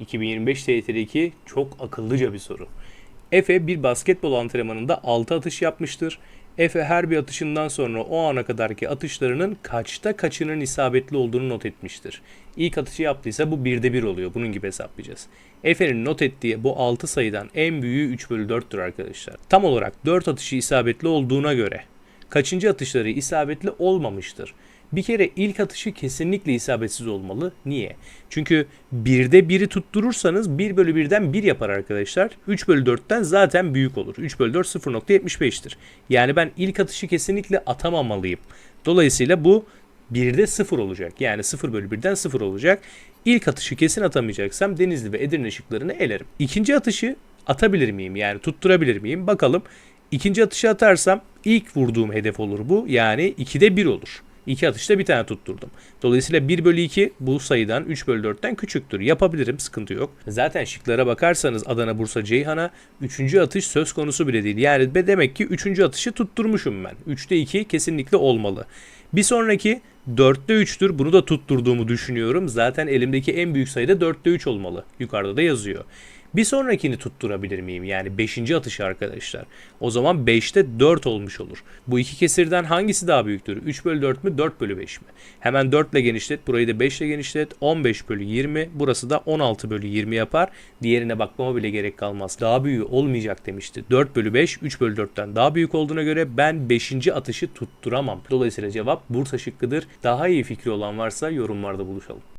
2025 TYT2 çok akıllıca bir soru. Efe bir basketbol antrenmanında 6 atış yapmıştır. Efe her bir atışından sonra o ana kadarki atışlarının kaçta kaçının isabetli olduğunu not etmiştir. İlk atışı yaptıysa bu birde bir oluyor. Bunun gibi hesaplayacağız. Efe'nin not ettiği bu 6 sayıdan en büyüğü 3 bölü 4'tür arkadaşlar. Tam olarak 4 atışı isabetli olduğuna göre kaçıncı atışları isabetli olmamıştır? Bir kere ilk atışı kesinlikle isabetsiz olmalı. Niye? Çünkü birde biri tutturursanız 1 bölü 1'den 1 yapar arkadaşlar. 3 bölü 4'ten zaten büyük olur. 3 bölü 4 0.75'tir. Yani ben ilk atışı kesinlikle atamamalıyım. Dolayısıyla bu 1'de 0 olacak. Yani 0 bölü 1'den 0 olacak. İlk atışı kesin atamayacaksam Denizli ve Edirne şıklarını elerim. İkinci atışı atabilir miyim? Yani tutturabilir miyim? Bakalım. İkinci atışı atarsam ilk vurduğum hedef olur bu. Yani 2'de 1 olur. İki atışta bir tane tutturdum. Dolayısıyla 1 bölü 2 bu sayıdan 3 bölü 4'ten küçüktür. Yapabilirim sıkıntı yok. Zaten şıklara bakarsanız Adana, Bursa, Ceyhan'a 3. atış söz konusu bile değil. Yani be demek ki 3. atışı tutturmuşum ben. 3'te 2 kesinlikle olmalı. Bir sonraki 4'te 3'tür. Bunu da tutturduğumu düşünüyorum. Zaten elimdeki en büyük sayı da 4'te 3 olmalı. Yukarıda da yazıyor. Bir sonrakini tutturabilir miyim? Yani 5. atışı arkadaşlar. O zaman 5'te 4 olmuş olur. Bu iki kesirden hangisi daha büyüktür? 3 bölü 4 mü 4 bölü 5 mi? Hemen 4 ile genişlet. Burayı da 5 ile genişlet. 15 bölü 20. Burası da 16 bölü 20 yapar. Diğerine bakmama bile gerek kalmaz. Daha büyüğü olmayacak demişti. 4 bölü 5 3 bölü 4'ten daha büyük olduğuna göre ben 5. atışı tutturamam. Dolayısıyla cevap Bursa şıkkıdır. Daha iyi fikri olan varsa yorumlarda buluşalım.